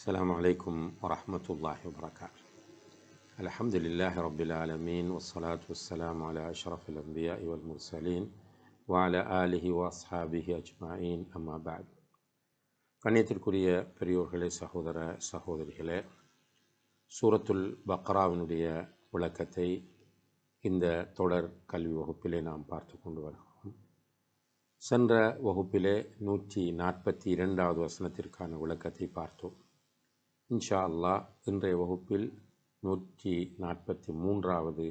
السلام عليكم ورحمة الله وبركاته الحمد لله رب العالمين والصلاة والسلام على أشرف الأنبياء والمرسلين وعلى آله وأصحابه أجمعين أما بعد கண்ணியத்திற்குரிய பெரியோர்களே சகோதர சகோதரிகளே சூரத்துல் பக்ராவினுடைய விளக்கத்தை இந்த தொடர் கல்வி வகுப்பிலே நாம் பார்த்து கொண்டு வருகிறோம் சென்ற வகுப்பிலே நூற்றி நாற்பத்தி இரண்டாவது வசனத்திற்கான விளக்கத்தை பார்த்தோம் இன்ஷா அல்லாஹ் இன்றைய வகுப்பில் நூற்றி நாற்பத்தி மூன்றாவது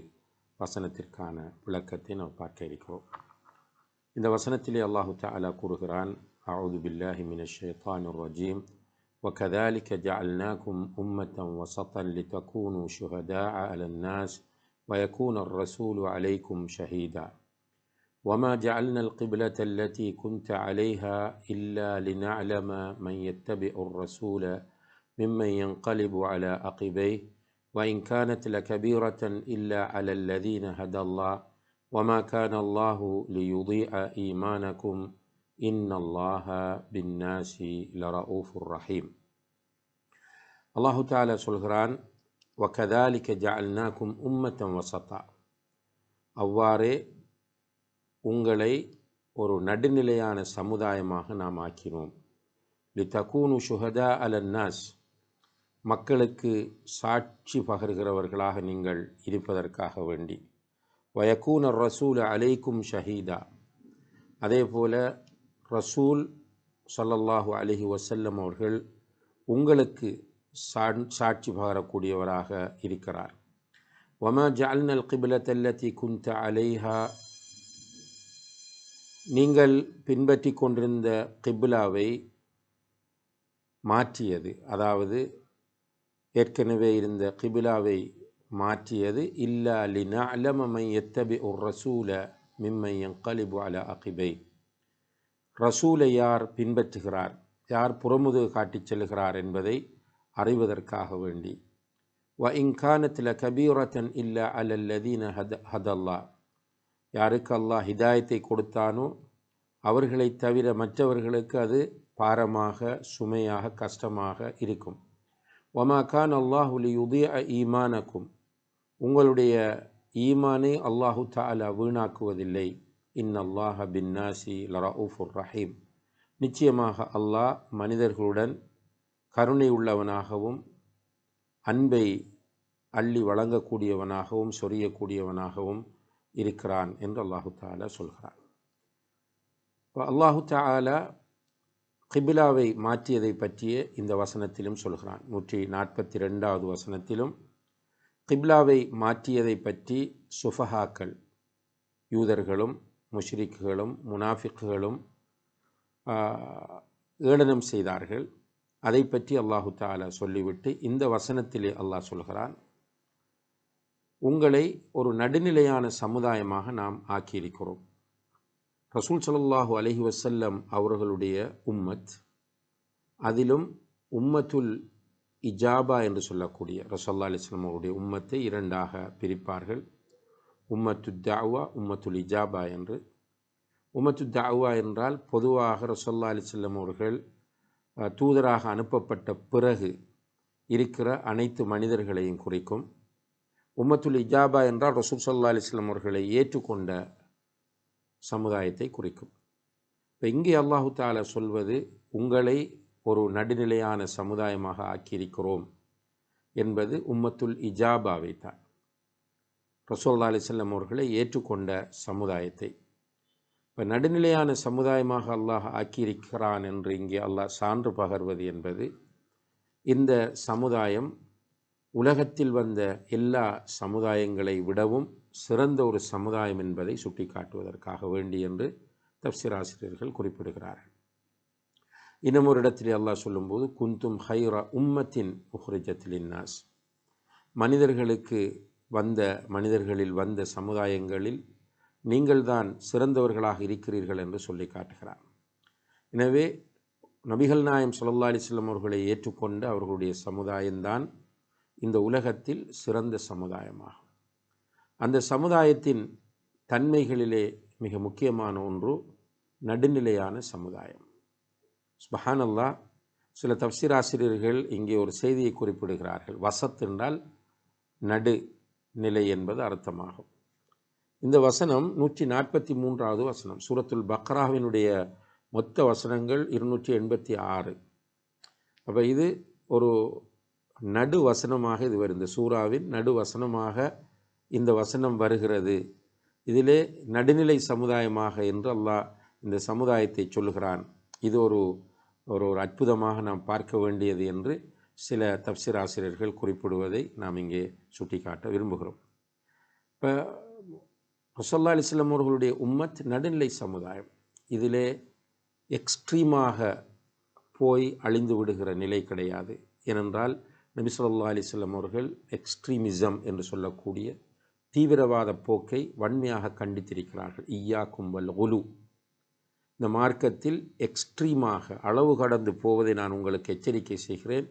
வசனத்திற்கான விளக்கத்தை நாம் பார்க்க இருக்கிறோம் இந்த வசனத்திலே அல்லாஹு தாலா கூறுகிறான் أعوذ بالله من الشيطان الرجيم وكذلك جعلناكم أمة وسطا لتكونوا شهداء على الناس ويكون الرسول عليكم شهيدا وما جعلنا القبلة التي كنت عليها إلا لنعلم من يتبع الرسول ممن ينقلب على عقبيه وإن كانت لكبيرة إلا على الذين هدى الله وما كان الله ليضيع إيمانكم إن الله بالناس لرؤوف رحيم الله تعالى சொல்கிறான் وكذلك جعلناكم أمة وسطا அவ்வாறே உங்களை ஒரு நடுநிலையான சமுதாயமாக நாம் ஆக்கினோம் லிதகூனு ஷுஹதா அலன்னாஸ் மக்களுக்கு சாட்சி பகர்கிறவர்களாக நீங்கள் இருப்பதற்காக வேண்டி. வயக்கூன ரசூல் அலைக்கும் ஷஹீதா. அதே போல ரசூல் சல்லல்லாஹு அலஹி வசல்லம் அவர்கள் உங்களுக்கு சாட்சி பகரக்கூடியவராக இருக்கிறார். வமா ஜால்னல் கிபிலத்தல்லத்தி குந்த அலைஹா. நீங்கள் பின்பற்றி கொண்டிருந்த கிபிலாவை மாற்றியது அதாவது ஏற்கனவே இருந்த கிபிலாவை மாற்றியது. இல்லா லினா அலமமை எத்தபி உர் ரசூல மிம்மை கலிபு அல அகிபை. ரசூலை யார் பின்பற்றுகிறார்? யார் புறமுது காட்டிச் செல்கிறார் என்பதை அறிவதற்காக வேண்டி. வ இங்கானத்தில் கபீரத்தன் இல்லா அலல்லதீன ஹத ஹதல்லா. யாருக்கு அல்லாஹ் ஹிதாயத்தை கொடுத்தானோ அவர்களை தவிர மற்றவர்களுக்கு அது பாரமாக சுமையாக கஷ்டமாக இருக்கும். ஒமா கான் அல்லாஹுலி உதய ஈமானக்கும். உங்களுடைய ஈமானை அல்லாஹு தாலா வீணாக்குவதில்லை. இன் அல்லாஹ பின் நாசி லரவுஃபுர் ரஹீம். நிச்சயமாக அல்லாஹ் மனிதர்களுடன் கருணை உள்ளவனாகவும் அன்பை அள்ளி வழங்கக்கூடியவனாகவும் சொரியக்கூடியவனாகவும் இருக்கிறான் என்று அல்லாஹு தாலா சொல்கிறான். இப்போ அல்லாஹு தாலா கிபிலாவை மாற்றியதை பற்றிய இந்த வசனத்திலும் சொல்கிறான். நூற்றி நாற்பத்தி ரெண்டாவது வசனத்திலும் கிப்லாவை மாற்றியதை பற்றி சுஃபஹாக்கள் யூதர்களும் முஷ்ரிக்குகளும் முனாஃபிக்குகளும் ஏளனம் செய்தார்கள். அதை பற்றி அல்லாஹு தாலா சொல்லிவிட்டு இந்த வசனத்திலே அல்லாஹ் சொல்கிறான் உங்களை ஒரு நடுநிலையான சமுதாயமாக நாம் ஆக்கியிருக்கிறோம். ரசூல் சலல்லாஹு அலஹி வசல்லம் அவர்களுடைய உம்மத் அதிலும் உம்மத்துல் இஜாபா என்று சொல்லக்கூடிய ரசல்லா அலிஸ்லாம் அவருடைய உம்மத்தை இரண்டாக பிரிப்பார்கள். உம்மத்து தாவா உம்மத்துல் இஜாபா என்று. உமத்து தாவா என்றால் பொதுவாக ரசல்லா அலிஸ்லம் அவர்கள் தூதராக அனுப்பப்பட்ட பிறகு இருக்கிற அனைத்து மனிதர்களையும் குறிக்கும். உம்மத்துல் இஜாபா என்றால் ரசூல் சல்லா அலிஸ்லாம் அவர்களை ஏற்றுக்கொண்ட சமுதாயத்தை குறிக்கும். இப்போ இங்கே அல்லாஹு தாலா சொல்வது உங்களை ஒரு நடுநிலையான சமுதாயமாக ஆக்கியிருக்கிறோம் என்பது உம்மத்துல் இஜாபாவை தான். ரசோல்லா அலிசல்லம் அவர்களை ஏற்றுக்கொண்ட சமுதாயத்தை. இப்போ நடுநிலையான சமுதாயமாக அல்லாஹ் ஆக்கியிருக்கிறான் என்று இங்கே அல்லாஹ் சான்று பகர்வது என்பது இந்த சமுதாயம் உலகத்தில் வந்த எல்லா சமுதாயங்களை விடவும் சிறந்த ஒரு சமுதாயம் என்பதை சுட்டிக்காட்டுவதற்காக வேண்டி என்று தப்சிராசிரியர்கள் குறிப்பிடுகிறார்கள். இன்னும் ஒரு இடத்திலே அல்லாஹ் சொல்லும்போது குந்தும் ஹைரா உம்மத்தின் முஹ்ரிஜத்திலின் நாஸ் மனிதர்களுக்கு வந்த மனிதர்களில் வந்த சமுதாயங்களில் நீங்கள்தான் சிறந்தவர்களாக இருக்கிறீர்கள் என்று சொல்லி காட்டுகிறார் எனவே நபிகள் நாயம் சொல்லல்லா அலிஸ்லம் அவர்களை ஏற்றுக்கொண்டு அவர்களுடைய சமுதாயம்தான் இந்த உலகத்தில் சிறந்த சமுதாயமாகும். அந்த சமுதாயத்தின் தன்மைகளிலே மிக முக்கியமான ஒன்று நடுநிலையான சமுதாயம். ஸ்பஹானல்லா சில தப்சிராசிரியர்கள் இங்கே ஒரு செய்தியை குறிப்பிடுகிறார்கள். வசத் என்றால் நடு நிலை என்பது அர்த்தமாகும். இந்த வசனம் நூற்றி நாற்பத்தி மூன்றாவது வசனம். சூரத்துல் பக்ராவினுடைய மொத்த வசனங்கள் இருநூற்றி எண்பத்தி ஆறு. அப்போ இது ஒரு நடு வசனமாக இது வருது. இந்த சூறாவின் நடு வசனமாக இந்த வசனம் வருகிறது. இதிலே நடுநிலை சமுதாயமாக என்று அல்லாஹ் இந்த சமுதாயத்தை சொல்லுகிறான். இது ஒரு ஒரு ஒரு அற்புதமாக நாம் பார்க்க வேண்டியது என்று சில தப்சிராசிரியர்கள் குறிப்பிடுவதை நாம் இங்கே சுட்டிக்காட்ட விரும்புகிறோம். இப்போ ரசல்லா அலிஸ்லாம் அவர்களுடைய உம்மத் நடுநிலை சமுதாயம். இதிலே எக்ஸ்ட்ரீமாக போய் அழிந்து விடுகிற நிலை கிடையாது. ஏனென்றால் நபி சொல்லா அவர்கள் எக்ஸ்ட்ரீமிசம் என்று சொல்லக்கூடிய தீவிரவாத போக்கை வன்மையாக கண்டித்திருக்கிறார்கள். ஈயா கும்பல் ஒலு இந்த மார்க்கத்தில் எக்ஸ்ட்ரீமாக அளவு கடந்து போவதை நான் உங்களுக்கு எச்சரிக்கை செய்கிறேன்.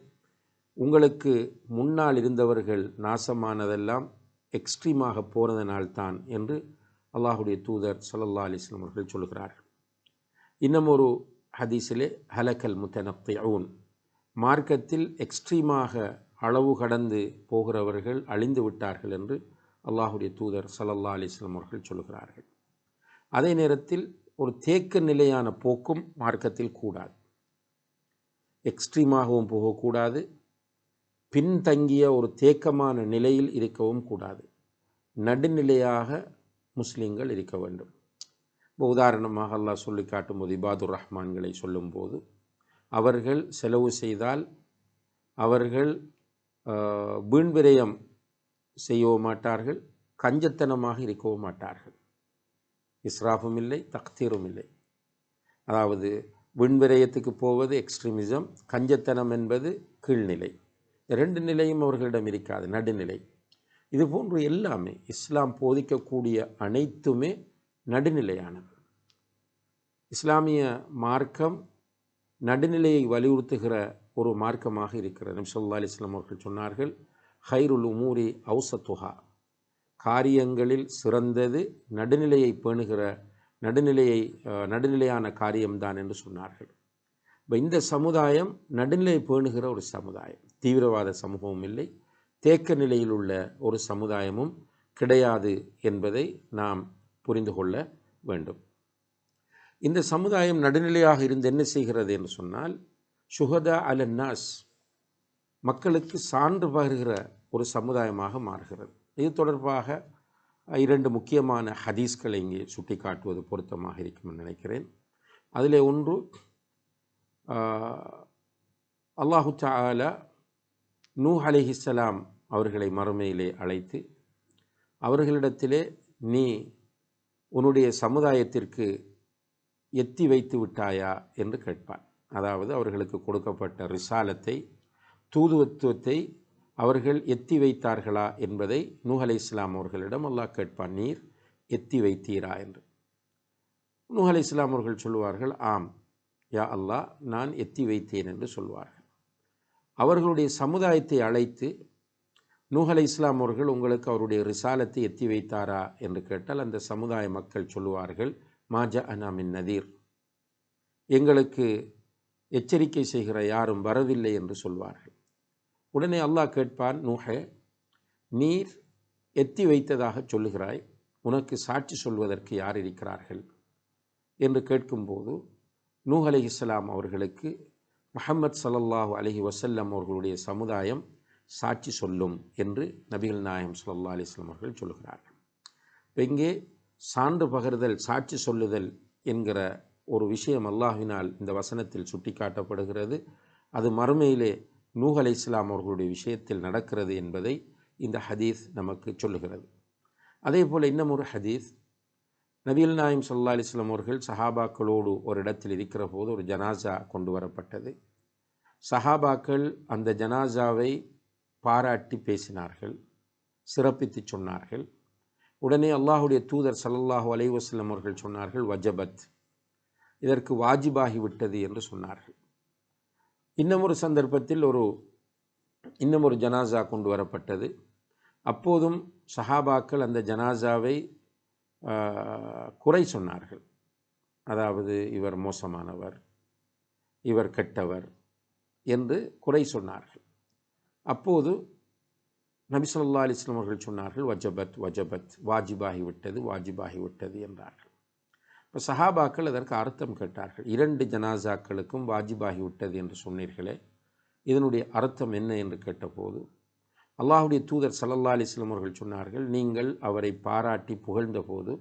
உங்களுக்கு முன்னால் இருந்தவர்கள் நாசமானதெல்லாம் எக்ஸ்ட்ரீமாக போனதனால்தான் என்று அல்லாஹுடைய தூதர் சல்லல்லா அலிஸ்லாம் அவர்கள் சொல்கிறார்கள். இன்னமொரு ஹதீஸிலே ஹலக்கல் முத்தனத்தையூன். மார்க்கத்தில் எக்ஸ்ட்ரீமாக அளவு கடந்து போகிறவர்கள் அழிந்து விட்டார்கள் என்று அல்லாஹுடைய தூதர் சல்லல்லா அலிஸ்லாம் அவர்கள் சொல்கிறார்கள். அதே நேரத்தில் ஒரு தேக்க நிலையான போக்கும் மார்க்கத்தில் கூடாது. எக்ஸ்ட்ரீமாகவும் போகக்கூடாது. பின்தங்கிய ஒரு தேக்கமான நிலையில் இருக்கவும் கூடாது. நடுநிலையாக முஸ்லீம்கள் இருக்க வேண்டும். இப்போ உதாரணமாக அல்லாஹ் சொல்லி காட்டும்போது இபாதுர் ரஹ்மான்களை சொல்லும்போது அவர்கள் செலவு செய்தால் அவர்கள் வீண்விரயம் செய்யவும் மாட்டார்கள் கஞ்சத்தனமாக இருக்கவும் மாட்டார்கள். இஸ்ராஃபும் இல்லை தக்தீரும் இல்லை. அதாவது விண்விரயத்துக்கு போவது எக்ஸ்ட்ரீமிசம் கஞ்சத்தனம் என்பது கீழ்நிலை. ரெண்டு நிலையும் அவர்களிடம் இருக்காது நடுநிலை. இது போன்று எல்லாமே இஸ்லாம் போதிக்கக்கூடிய அனைத்துமே நடுநிலையானது. இஸ்லாமிய மார்க்கம் நடுநிலையை வலியுறுத்துகிற ஒரு மார்க்கமாக இருக்கிறது. நம்சல்லா அலிஸ்லாம் அவர்கள் சொன்னார்கள் ஹைருல் உமூரி அவுசத்துஹா காரியங்களில் சிறந்தது நடுநிலையை பேணுகிற நடுநிலையை நடுநிலையான காரியம்தான் என்று சொன்னார்கள். இப்போ இந்த சமுதாயம் நடுநிலை பேணுகிற ஒரு சமுதாயம். தீவிரவாத சமூகமும் இல்லை தேக்க நிலையில் உள்ள ஒரு சமுதாயமும் கிடையாது என்பதை நாம் புரிந்து கொள்ள வேண்டும். இந்த சமுதாயம் நடுநிலையாக இருந்து என்ன செய்கிறது என்று சொன்னால் சுகதா நாஸ் மக்களுக்கு சான்று பகிர்கிற ஒரு சமுதாயமாக மாறுகிறது. இது தொடர்பாக இரண்டு முக்கியமான ஹதீஸ்களை இங்கே சுட்டி காட்டுவது பொருத்தமாக இருக்கும் நினைக்கிறேன். அதில் ஒன்று அல்லாஹு தாலா நூ அலிஹிஸ்லாம் அவர்களை மறுமையிலே அழைத்து அவர்களிடத்திலே நீ உன்னுடைய சமுதாயத்திற்கு எத்தி வைத்து விட்டாயா என்று கேட்பார் அதாவது அவர்களுக்கு கொடுக்கப்பட்ட ரிசாலத்தை தூதுவத்துவத்தை அவர்கள் எத்தி வைத்தார்களா என்பதை நூஹ் அலை இஸ்லாம் அவர்களிடம் அல்லாஹ் கேட்பான். நீர் எத்தி வைத்தீரா என்று. நூஹ் அலை இஸ்லாம் அவர்கள் சொல்லுவார்கள் ஆம் யா அல்லாஹ் நான் எத்தி வைத்தேன் என்று சொல்வார்கள். அவர்களுடைய சமுதாயத்தை அழைத்து நூஹ் அலை இஸ்லாம் அவர்கள் உங்களுக்கு அவருடைய ரிசாலத்தை எத்தி வைத்தாரா? என்று கேட்டால் அந்த சமுதாய மக்கள் சொல்லுவார்கள் மாஜா அனாமின் நதீர். எங்களுக்கு எச்சரிக்கை செய்கிற யாரும் வரவில்லை என்று சொல்வார்கள். உடனே அல்லாஹ் கேட்பான் நூஹே நீர் எத்தி வைத்ததாக சொல்லுகிறாய். உனக்கு சாட்சி சொல்வதற்கு யார் இருக்கிறார்கள்? என்று கேட்கும்போது நூஹ் அலி இஸ்லாம் அவர்களுக்கு முஹம்மத் சல்லல்லாஹு அலஹி வசல்லம் அவர்களுடைய சமுதாயம் சாட்சி சொல்லும் என்று நபிகள் நாயம் சல்லா அலிஸ்லாம் அவர்கள் சொல்லுகிறார்கள். இப்போ இங்கே சான்று பகிர்தல் சாட்சி சொல்லுதல் என்கிற ஒரு விஷயம் அல்லாஹினால் இந்த வசனத்தில் சுட்டிக்காட்டப்படுகிறது. அது மறுமையிலே நூஹ் அலை இஸ்லாம் அவர்களுடைய விஷயத்தில் நடக்கிறது என்பதை இந்த ஹதீஸ் நமக்கு சொல்லுகிறது. அதே போல் இன்னும் ஒரு ஹதீஸ். நபியல் நாயம் சல்லா அலிஸ்லாம் அவர்கள் சஹாபாக்களோடு ஒரு இடத்தில் இருக்கிற போது ஒரு ஜனாசா கொண்டு வரப்பட்டது. சஹாபாக்கள் அந்த ஜனாசாவை பாராட்டி பேசினார்கள் சிறப்பித்து சொன்னார்கள். உடனே அல்லாஹுடைய தூதர் சல்லல்லாஹு அலைவாஸ்லம் அவர்கள் சொன்னார்கள் வஜபத். இதற்கு வாஜிபாகி விட்டது என்று சொன்னார்கள். இன்னமொரு சந்தர்ப்பத்தில் ஒரு இன்னமொரு ஜனாசா கொண்டு வரப்பட்டது. அப்போதும் சஹாபாக்கள் அந்த ஜனாசாவை குறை சொன்னார்கள். அதாவது இவர் மோசமானவர் இவர் கெட்டவர் என்று குறை சொன்னார்கள். அப்போது நபி ஸல்லல்லாஹு அவர்கள் சொன்னார்கள் வஜபத் வஜபத் வாஜிபாகி விட்டது வாஜிபாகி விட்டது என்றார்கள் இப்போ சஹாபாக்கள் அதற்கு அர்த்தம் கேட்டார்கள். இரண்டு ஜனாசாக்களுக்கும் வாஜிபாகி விட்டது என்று சொன்னீர்களே இதனுடைய அர்த்தம் என்ன என்று கேட்டபோது அல்லாஹுடைய தூதர் சல்லல்லா அலிஸ்லாம் அவர்கள் சொன்னார்கள் நீங்கள் அவரை பாராட்டி புகழ்ந்தபோது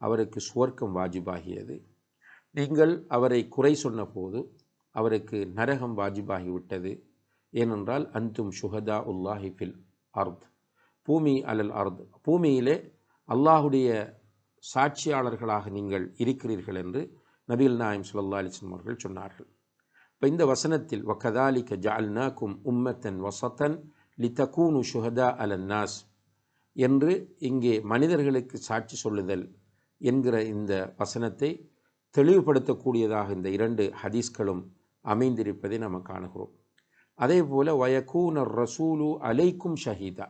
அவருக்கு சுவர்க்கம் வாஜிபாகியது. நீங்கள் அவரை குறை சொன்னபோது அவருக்கு நரகம் வாஜிபாகிவிட்டது ஏனென்றால் அந்தும் சுஹதா உல்லாஹி ஃபில் அர்த். பூமி அலல் அர்த். பூமியிலே அல்லாஹுடைய சாட்சியாளர்களாக நீங்கள் இருக்கிறீர்கள் என்று நபீல் நாயம் சுல்லா அலிஸ்லாம் அவர்கள் சொன்னார்கள். இப்போ இந்த வசனத்தில் வக்கதாலிக்க ஜால்னாக்கும் உம்மத்தன் வசத்தன் லித்தகூனு ஷுஹதா அலன்னாஸ் என்று இங்கே மனிதர்களுக்கு சாட்சி சொல்லுதல் என்கிற இந்த வசனத்தை தெளிவுபடுத்தக்கூடியதாக இந்த இரண்டு ஹதீஸ்களும் அமைந்திருப்பதை நாம் காணுகிறோம். அதே போல் வயக்கூனர் ரசூலு அலைக்கும் ஷஹீதா.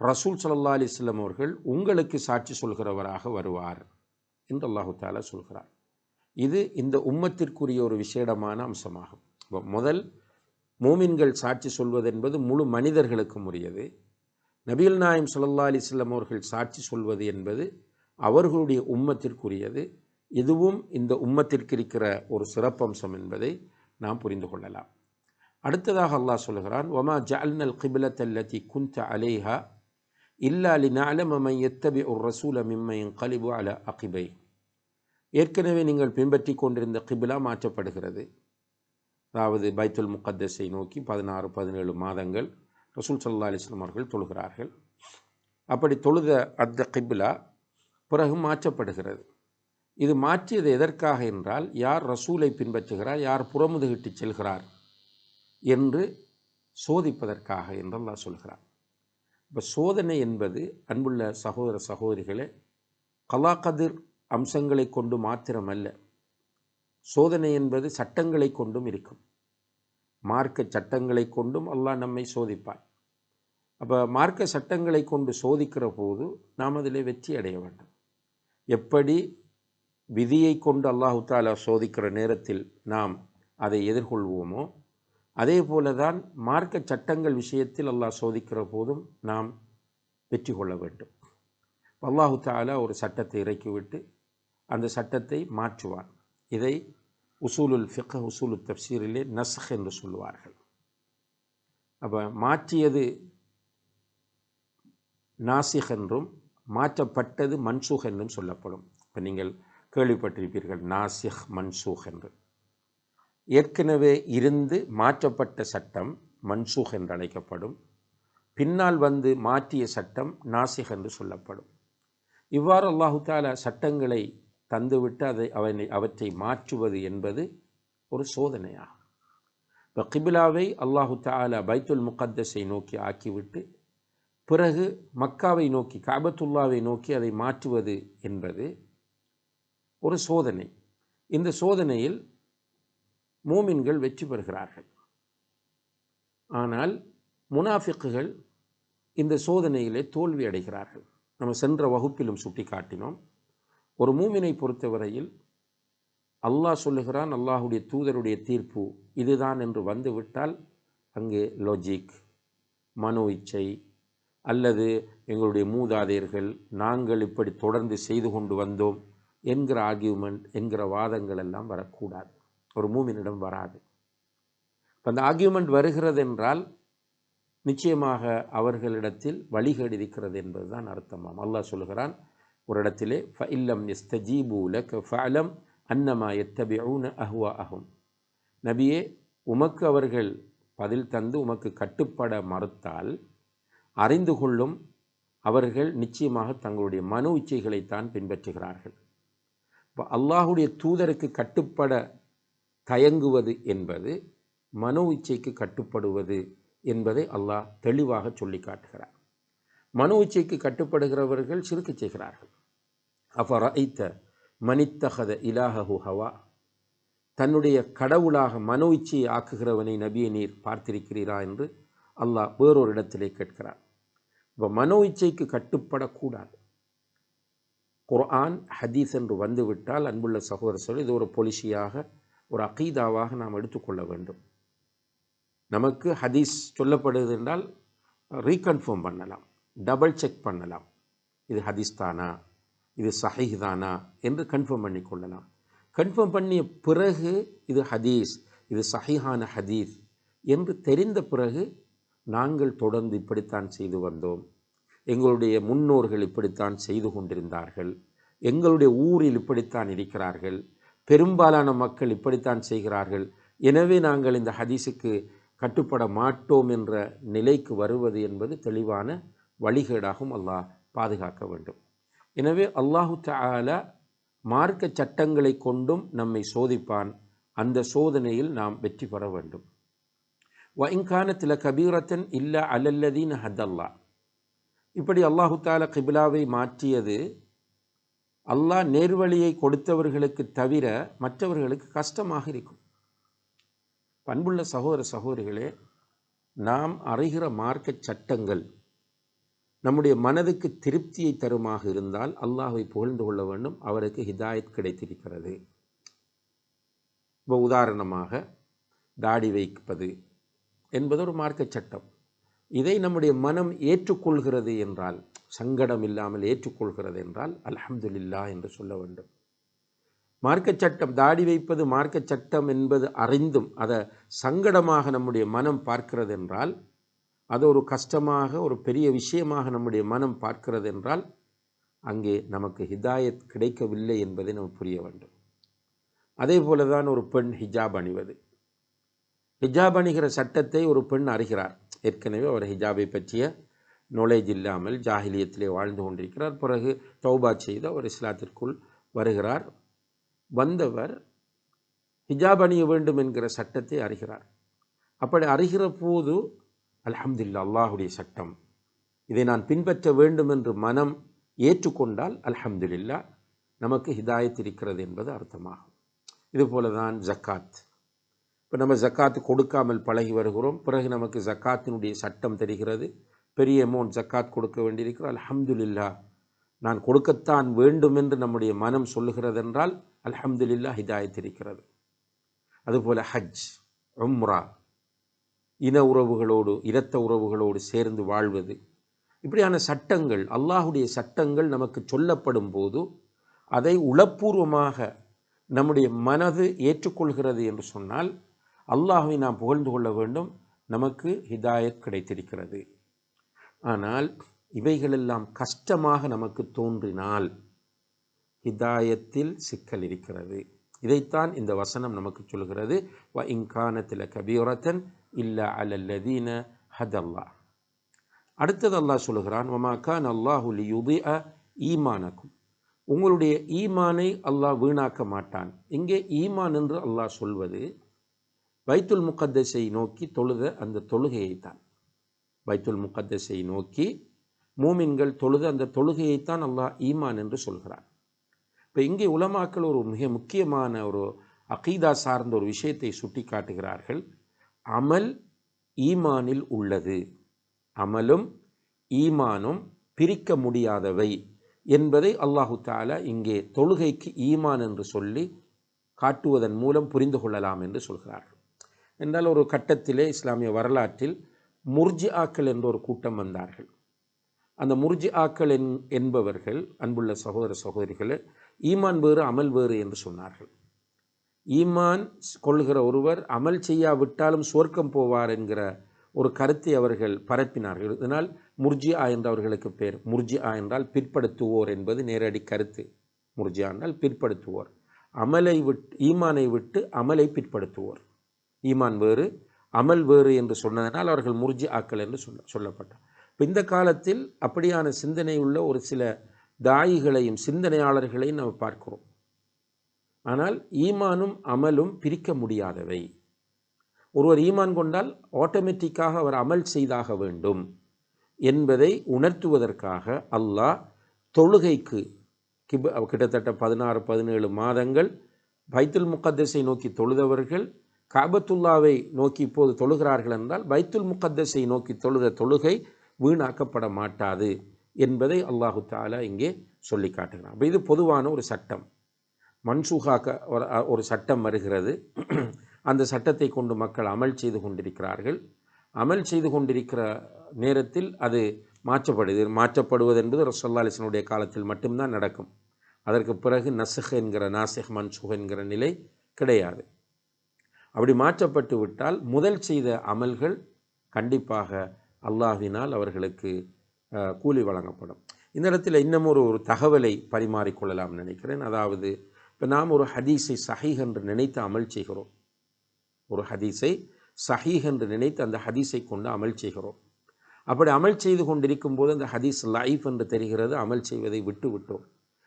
ரசூல் சல்லா அலிஸ்லம் அவர்கள் உங்களுக்கு சாட்சி சொல்கிறவராக வருவார் என்று அல்லாஹு தாலா சொல்கிறார் இது இந்த உம்மத்திற்குரிய ஒரு விசேடமான அம்சமாகும். இப்போ முதல் மூமின்கள் சாட்சி சொல்வது என்பது முழு மனிதர்களுக்கும் உரியது. நபிகள் நாயம் சல்லா அலிஸ்லம் அவர்கள் சாட்சி சொல்வது என்பது அவர்களுடைய உம்மத்திற்குரியது. இதுவும் இந்த உம்மத்திற்கு இருக்கிற ஒரு சிறப்பம்சம் என்பதை நாம் புரிந்து கொள்ளலாம். அடுத்ததாக அல்லாஹ் சொல்கிறான் ஒமா ஜல்னல் கிபிலத் அல்லதி குந்த அலைஹா இல்லாலி லினஅலம எத்தபி ஒரு ரசூல மிம்மையும் யன்கலிபு அலா அகிபை. ஏற்கனவே நீங்கள் பின்பற்றி கொண்டிருந்த கிபிலா மாற்றப்படுகிறது. அதாவது பைத்துல் முகத்தஸை நோக்கி பதினாறு பதினேழு மாதங்கள் ரசூல் சல்லா அலிஸ்லாம் அவர்கள் தொழுகிறார்கள். அப்படி தொழுத அந்த கிபிலா பிறகு மாற்றப்படுகிறது. இது மாற்றியது எதற்காக என்றால் யார் ரசூலை பின்பற்றுகிறார் யார் புறமுதுகிட்டு செல்கிறார் என்று சோதிப்பதற்காக என்று அல்லாஹ் சொல்கிறார் இப்போ சோதனை என்பது அன்புள்ள சகோதர சகோதரிகளே கலாகதிர் அம்சங்களை கொண்டு மாத்திரமல்ல சோதனை என்பது சட்டங்களை கொண்டும் இருக்கும். மார்க்க சட்டங்களை கொண்டும் அல்லாஹ் நம்மை சோதிப்பார் அப்போ மார்க்க சட்டங்களை கொண்டு சோதிக்கிற போது நாம் அதில் வெற்றி அடைய வேண்டும். எப்படி விதியை கொண்டு அல்லாஹு தாலா சோதிக்கிற நேரத்தில் நாம் அதை எதிர்கொள்வோமோ அதே போல தான் மார்க்க சட்டங்கள் விஷயத்தில் அல்லாஹ் சோதிக்கிற போதும் நாம் வெற்றி கொள்ள வேண்டும். அல்லாஹு தாலா ஒரு சட்டத்தை இறக்கிவிட்டு அந்த சட்டத்தை மாற்றுவான். இதை உசூலுல் ஃபிக் உசூலு தப்சீரிலே நஸ்ஹ் என்று சொல்லுவார்கள். அப்போ மாற்றியது நாசிக் என்றும் மாற்றப்பட்டது மன்சூஹ் என்றும் சொல்லப்படும். இப்போ நீங்கள் கேள்விப்பட்டிருப்பீர்கள் நாசிஹ் மன்சூஹ் என்று. ஏற்கனவே இருந்து மாற்றப்பட்ட சட்டம் மன்சூக் என்று அழைக்கப்படும் பின்னால் வந்து மாற்றிய சட்டம் நாசிக் என்று சொல்லப்படும். இவ்வாறு அல்லாஹு தாலா சட்டங்களை தந்துவிட்டு அதை அவனை அவற்றை மாற்றுவது என்பது ஒரு சோதனையாகும். இப்போ கிபிலாவை அல்லாஹு தாலா பைத்துல் முகத்தஸை நோக்கி ஆக்கிவிட்டு பிறகு மக்காவை நோக்கி காபத்துல்லாவை நோக்கி அதை மாற்றுவது என்பது ஒரு சோதனை. இந்த சோதனையில் மூமின்கள் வெற்றி பெறுகிறார்கள். ஆனால் முனாஃபிக்குகள் இந்த சோதனையிலே தோல்வி அடைகிறார்கள். நம்ம சென்ற வகுப்பிலும் சுட்டி காட்டினோம் ஒரு மூமினை பொறுத்தவரையில் அல்லாஹ் சொல்லுகிறான் அல்லாஹுடைய தூதருடைய தீர்ப்பு இதுதான் என்று வந்துவிட்டால் அங்கே லாஜிக் மனோ இச்சை அல்லது எங்களுடைய மூதாதையர்கள் நாங்கள் இப்படி தொடர்ந்து செய்து கொண்டு வந்தோம் என்கிற ஆர்கியூமெண்ட் என்கிற வாதங்கள் எல்லாம் வரக்கூடாது. ஒரு மூமினிடம் வராது. இப்போ அந்த ஆர்கியூமெண்ட் வருகிறது என்றால் நிச்சயமாக அவர்களிடத்தில் வழிகள் இருக்கிறது என்பதுதான் அர்த்தமாம். அல்லாஹ் சொல்கிறான் ஒரு இடத்திலே ஃப இல்லம் எஸ்தஜீபு ஃபலம் அன்னமா எத்தபியூன அஹ்வா அஹும் நபியே உமக்கு அவர்கள் பதில் தந்து உமக்கு கட்டுப்பட மறுத்தால் அறிந்து கொள்ளும் அவர்கள் நிச்சயமாக தங்களுடைய மனு இச்சைகளைத்தான் பின்பற்றுகிறார்கள். இப்போ அல்லாஹுடைய தூதருக்கு கட்டுப்பட தயங்குவது என்பது மனோ இச்சைக்கு கட்டுப்படுவது என்பதை அல்லாஹ் தெளிவாக சொல்லி காட்டுகிறார் மனோ இச்சைக்கு கட்டுப்படுகிறவர்கள் சிறுக்கு செய்கிறார்கள். அப்ப ஐத்த மனித்தகத இலாஹு ஹவா. தன்னுடைய கடவுளாக மனோ இச்சையை ஆக்குகிறவனை நபியை நீர் பார்த்திருக்கிறீரா என்று அல்லாஹ் வேறொரு இடத்திலே கேட்கிறார் இப்போ மனோ இச்சைக்கு கட்டுப்படக்கூடாது. குர்ஆன் ஹதீஸ் என்று வந்துவிட்டால் அன்புள்ள சகோதர சொல்லி இது ஒரு பொலிசியாக ஒரு அகீதாவாக நாம் எடுத்துக்கொள்ள வேண்டும். நமக்கு ஹதீஸ் சொல்லப்படுது என்றால் ரீகன்ஃபார்ம் பண்ணலாம் டபுள் செக் பண்ணலாம். இது ஹதீஸ் தானா? இது சஹீஹ் தானா? என்று கன்ஃபார்ம் பண்ணி கொள்ளலாம். கன்ஃபார்ம் பண்ணிய பிறகு இது ஹதீஸ் இது சஹீஹான ஹதீஸ் என்று தெரிந்த பிறகு நாங்கள் தொடர்ந்து இப்படித்தான் செய்து வந்தோம். எங்களுடைய முன்னோர்கள் இப்படித்தான் செய்து கொண்டிருந்தார்கள். எங்களுடைய ஊரில் இப்படித்தான் இருக்கிறார்கள். பெரும்பாலான மக்கள் இப்படித்தான் செய்கிறார்கள். எனவே நாங்கள் இந்த ஹதீஸுக்கு கட்டுப்பட மாட்டோம் என்ற நிலைக்கு வருவது என்பது தெளிவான வழிகேடாகும் அல்லாஹ் பாதுகாக்க வேண்டும். எனவே அல்லாஹு தஆலா மார்க்க சட்டங்களை கொண்டும் நம்மை சோதிப்பான். அந்த சோதனையில் நாம் வெற்றி பெற வேண்டும். வ கபீரத்தன் இல்ல அலல்லதீன் ஹதல்லா. இப்படி அல்லாஹு தாலா கிபிலாவை மாற்றியது அல்லாஹ் நேர்வழியை கொடுத்தவர்களுக்கு தவிர மற்றவர்களுக்கு கஷ்டமாக இருக்கும். பண்புள்ள சகோதர சகோதரிகளே நாம் அறிகிற மார்க்க சட்டங்கள் நம்முடைய மனதுக்கு திருப்தியை தருமாக இருந்தால் அல்லாஹை புகழ்ந்து கொள்ள வேண்டும். அவருக்கு ஹிதாயத் கிடைத்திருக்கிறது. இப்போ உதாரணமாக தாடி வைப்பது என்பது ஒரு மார்க்க சட்டம். இதை நம்முடைய மனம் ஏற்றுக்கொள்கிறது என்றால் சங்கடம் இல்லாமல் ஏற்றுக்கொள்கிறது என்றால் அல்ஹம்துலில்லா என்று சொல்ல வேண்டும். மார்க்க சட்டம் தாடி வைப்பது மார்க்க சட்டம் என்பது அறிந்தும் அதை சங்கடமாக நம்முடைய மனம் பார்க்கிறது என்றால் அது ஒரு கஷ்டமாக ஒரு பெரிய விஷயமாக நம்முடைய மனம் பார்க்கிறது என்றால் அங்கே நமக்கு ஹிதாயத் கிடைக்கவில்லை என்பதை நம்ம புரிய வேண்டும். அதே போல தான் ஒரு பெண் ஹிஜாப் அணிவது. ஹிஜாப் அணிகிற சட்டத்தை ஒரு பெண் அறிகிறார். ஏற்கனவே அவர் ஹிஜாபை பற்றிய நாலேஜ் இல்லாமல் ஜாகிலியத்திலே வாழ்ந்து கொண்டிருக்கிறார். பிறகு தௌபா செய்து அவர் இஸ்லாத்திற்குள் வருகிறார். வந்தவர் ஹிஜாப் அணிய வேண்டும் என்கிற சட்டத்தை அறிகிறார். அப்படி அறிகிற போது அல்ஹம்துலில்லா அல்லாஹுடைய சட்டம். இதை நான் பின்பற்ற வேண்டும் என்று மனம் ஏற்றுக்கொண்டால் அல்ஹம்துலில்லா நமக்கு ஹிதாயத் இருக்கிறது என்பது அர்த்தமாகும். இதுபோல தான் ஜக்காத். இப்போ நம்ம ஜக்காத்து கொடுக்காமல் பழகி வருகிறோம். பிறகு நமக்கு ஜக்காத்தினுடைய சட்டம் தெரிகிறது. பெரிய அமௌண்ட் ஜக்காத் கொடுக்க வேண்டியிருக்கிறோம் அலஹம்துல்லா நான் கொடுக்கத்தான் வேண்டும் என்று நம்முடைய மனம் சொல்லுகிறதென்றால் அல்ஹம்துலில்லா ஹிதாயத் இருக்கிறது. அதுபோல் ஹஜ் உம்ரா இன உறவுகளோடு இரத்த உறவுகளோடு சேர்ந்து வாழ்வது. இப்படியான சட்டங்கள் அல்லாஹுடைய சட்டங்கள் நமக்கு சொல்லப்படும் போது அதை உளப்பூர்வமாக நம்முடைய மனது ஏற்றுக்கொள்கிறது என்று சொன்னால் அல்லாஹுவை நாம் புகழ்ந்து கொள்ள வேண்டும். நமக்கு ஹிதாயத் கிடைத்திருக்கிறது. ஆனால் இவைகளெல்லாம் கஷ்டமாக நமக்கு தோன்றினால் ஹிதாயத்தில் சிக்கல் இருக்கிறது. இதைத்தான் இந்த வசனம் நமக்கு சொல்கிறது. வ இங்கானத்தில் கபீரத்தன் இல்லா அலல்லதீன ஹதல்லா. அடுத்தது அல்லாஹ் சொல்கிறான் வமா கான் அல்லாஹு லியுதி அ ஈமானக்கும். உங்களுடைய ஈமானை அல்லாஹ் வீணாக்க மாட்டான். இங்கே ஈமான் என்று அல்லாஹ் சொல்வது பைத்துல் முகத்தஸை நோக்கி தொழுத அந்த தொழுகையைத்தான். பைத்துல் முகத்தஸை நோக்கி மூமின்கள் தொழுது அந்த தொழுகையைத்தான் அல்லாஹ் ஈமான் என்று சொல்கிறான். இப்போ இங்கே உலமாக்கள் ஒரு மிக முக்கியமான ஒரு அகீதா சார்ந்த ஒரு விஷயத்தை சுட்டி காட்டுகிறார்கள் அமல் ஈமானில் உள்ளது. அமலும் ஈமானும் பிரிக்க முடியாதவை என்பதை அல்லாஹு தாலா இங்கே தொழுகைக்கு ஈமான் என்று சொல்லி காட்டுவதன் மூலம் புரிந்து கொள்ளலாம் என்று சொல்கிறார்கள். என்றால் ஒரு கட்டத்திலே இஸ்லாமிய வரலாற்றில் முர்ஜி ஆக்கள் என்ற ஒரு கூட்டம் வந்தார்கள். அந்த முர்ஜி ஆக்கள் என் என்பவர்கள் அன்புள்ள சகோதர சகோதரிகளே ஈமான் வேறு அமல் வேறு என்று சொன்னார்கள். ஈமான் கொள்கிற ஒருவர் அமல் செய்யாவிட்டாலும் சுவர்க்கம் போவார் என்கிற ஒரு கருத்தை அவர்கள் பரப்பினார்கள். இதனால் முர்ஜியா என்றவர்களுக்கு பேர். முர்ஜியா என்றால் பிற்படுத்துவோர் என்பது நேரடி கருத்து. முர்ஜியா என்றால் பிற்படுத்துவோர். அமலை விட்டு ஈமானை விட்டு அமலை பிற்படுத்துவோர். ஈமான் வேறு அமல் வேறு என்று சொன்னதனால் அவர்கள் முர்ஜி ஆக்கள் என்று சொல்ல சொல்லப்பட்டார். இப்போ இந்த காலத்தில் அப்படியான சிந்தனை உள்ள ஒரு சில தாயிகளையும் சிந்தனையாளர்களையும் நம்ம பார்க்கிறோம். ஆனால் ஈமானும் அமலும் பிரிக்க முடியாதவை. ஒருவர் ஈமான் கொண்டால் ஆட்டோமேட்டிக்காக அவர் அமல் செய்தாக வேண்டும் என்பதை உணர்த்துவதற்காக அல்லாஹ் தொழுகைக்கு கிப கிட்டத்தட்ட பதினாறு பதினேழு மாதங்கள் பைத்துல் முகத்தஸை நோக்கி தொழுதவர்கள் காபத்துல்லாவை நோக்கி இப்போது தொழுகிறார்கள் என்றால் பைத்துல் முகத்தஸை நோக்கி தொழுகிற தொழுகை வீணாக்கப்பட மாட்டாது என்பதை அல்லாஹு தாலா இங்கே சொல்லி காட்டுகிறான். அப்போ இது பொதுவான ஒரு சட்டம். மன்சூகாக்க ஒரு ஒரு சட்டம் வருகிறது. அந்த சட்டத்தை கொண்டு மக்கள் அமல் செய்து கொண்டிருக்கிறார்கள். அமல் செய்து கொண்டிருக்கிற நேரத்தில் அது மாற்றப்படுது மாற்றப்படுவது என்பது ரசோல்லா காலத்தில் மட்டும்தான் நடக்கும். அதற்கு பிறகு நசுஹ் என்கிற நாசிஹ் மன்சுஹ் என்கிற நிலை கிடையாது. அப்படி மாற்றப்பட்டு விட்டால் முதல் செய்த அமல்கள் கண்டிப்பாக அல்லாஹினால் அவர்களுக்கு கூலி வழங்கப்படும். இந்த இடத்துல இன்னமும் ஒரு ஒரு தகவலை பரிமாறிக்கொள்ளலாம் நினைக்கிறேன். அதாவது இப்போ நாம் ஒரு ஹதீஸை சஹீஹ் என்று நினைத்து அமல் செய்கிறோம். ஒரு ஹதீஸை சஹீஹ் என்று நினைத்து அந்த ஹதீஸை கொண்டு அமல் செய்கிறோம். அப்படி அமல் செய்து கொண்டிருக்கும் போது அந்த ஹதீஸ் லைஃப் என்று தெரிகிறது அமல் செய்வதை விட்டு விட்டோம்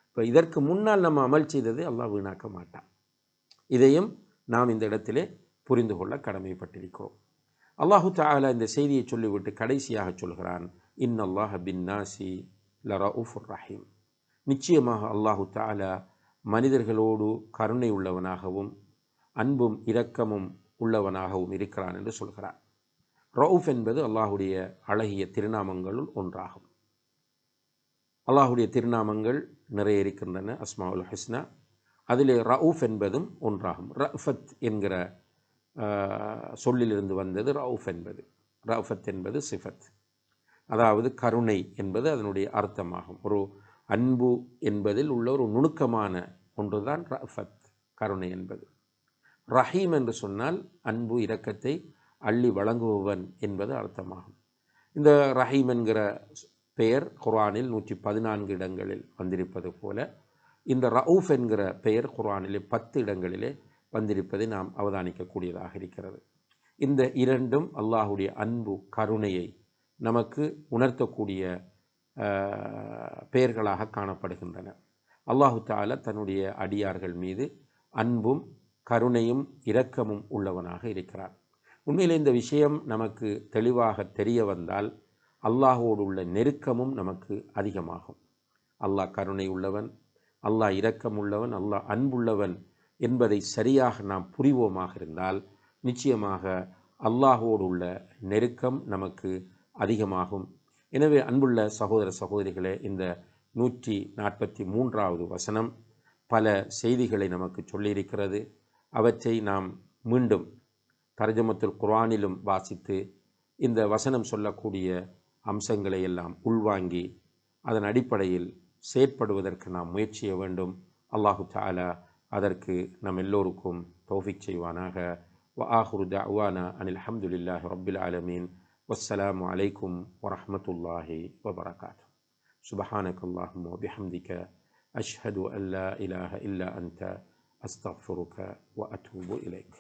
இப்போ இதற்கு முன்னால் நம்ம அமல் செய்ததை அல்லாஹ் வீணாக்க மாட்டான். இதையும் நாம் இந்த இடத்திலே புரிந்து கொள்ள கடமைப்பட்டிருக்கிறோம். அல்லாஹு தஆலா இந்த செய்தியை சொல்லிவிட்டு கடைசியாக சொல்கிறான் இன் அல்லாஹ் பின் நாசி லரவுஃபுர் ரஹீம். நிச்சயமாக அல்லாஹு தாலா மனிதர்களோடு கருணை உள்ளவனாகவும் அன்பும் இரக்கமும் உள்ளவனாகவும் இருக்கிறான் என்று சொல்கிறான். ரவுஃப் என்பது அல்லாஹுடைய அழகிய திருநாமங்களுள் ஒன்றாகும். அல்லாஹுடைய திருநாமங்கள் நிறைய இருக்கின்றன அஸ்மாவுல் ஹஸ்னா அதிலே ரவுஃப் என்பதும் ஒன்றாகும். ரஃபத் என்கிற சொல்லிலிருந்து வந்தது ரவுஃப் என்பது. ரஃபத் என்பது சிஃபத். அதாவது கருணை என்பது அதனுடைய அர்த்தமாகும். ஒரு அன்பு என்பதில் உள்ள ஒரு நுணுக்கமான ஒன்றுதான் ரஃபத் கருணை என்பது. ரஹீம் என்று சொன்னால் அன்பு இரக்கத்தை அள்ளி வழங்குபவன் என்பது அர்த்தமாகும். இந்த ரஹீம் என்கிற பெயர் குரானில் நூற்றி பதினான்கு இடங்களில் வந்திருப்பது போல இந்த ரவுஃப் என்கிற பெயர் குரானிலே பத்து இடங்களிலே வந்திருப்பதை நாம் அவதானிக்கக்கூடியதாக இருக்கிறது. இந்த இரண்டும் அல்லாஹுடைய அன்பு கருணையை நமக்கு உணர்த்தக்கூடிய பெயர்களாக காணப்படுகின்றன. அல்லாஹு தாலா தன்னுடைய அடியார்கள் மீது அன்பும் கருணையும் இரக்கமும் உள்ளவனாக இருக்கிறார் உண்மையில் இந்த விஷயம் நமக்கு தெளிவாக தெரிய வந்தால் அல்லாஹோடு உள்ள நெருக்கமும் நமக்கு அதிகமாகும். அல்லாஹ் கருணை உள்ளவன் அல்லாஹ் இரக்கமுள்ளவன் அல்லாஹ் அன்புள்ளவன் என்பதை சரியாக நாம் புரிவோமாக இருந்தால் நிச்சயமாக அல்லாஹோடு உள்ள நெருக்கம் நமக்கு அதிகமாகும். எனவே அன்புள்ள சகோதர சகோதரிகளே இந்த நூற்றி நாற்பத்தி மூன்றாவது வசனம் பல செய்திகளை நமக்கு சொல்லியிருக்கிறது. அவற்றை நாம் மீண்டும் தர்ஜமத்துல் குர்ஆனிலும் வாசித்து இந்த வசனம் சொல்லக்கூடிய அம்சங்களை எல்லாம் உள்வாங்கி அதன் அடிப்படையில் செயற்படுவதற்கு நாம் முயற்சிய வேண்டும் அல்லாஹு தஆலா அதற்கு நம் எல்லோருக்கும் தௌஃபிக் செய்வானாக وآخر دعوانا أن الحمد لله رب العالمين والسلام عليكم ورحمة الله وبركاته سبحانك اللهم وبحمدك أشهد أن لا إله إلا أنت أستغفرك وأتوب إليك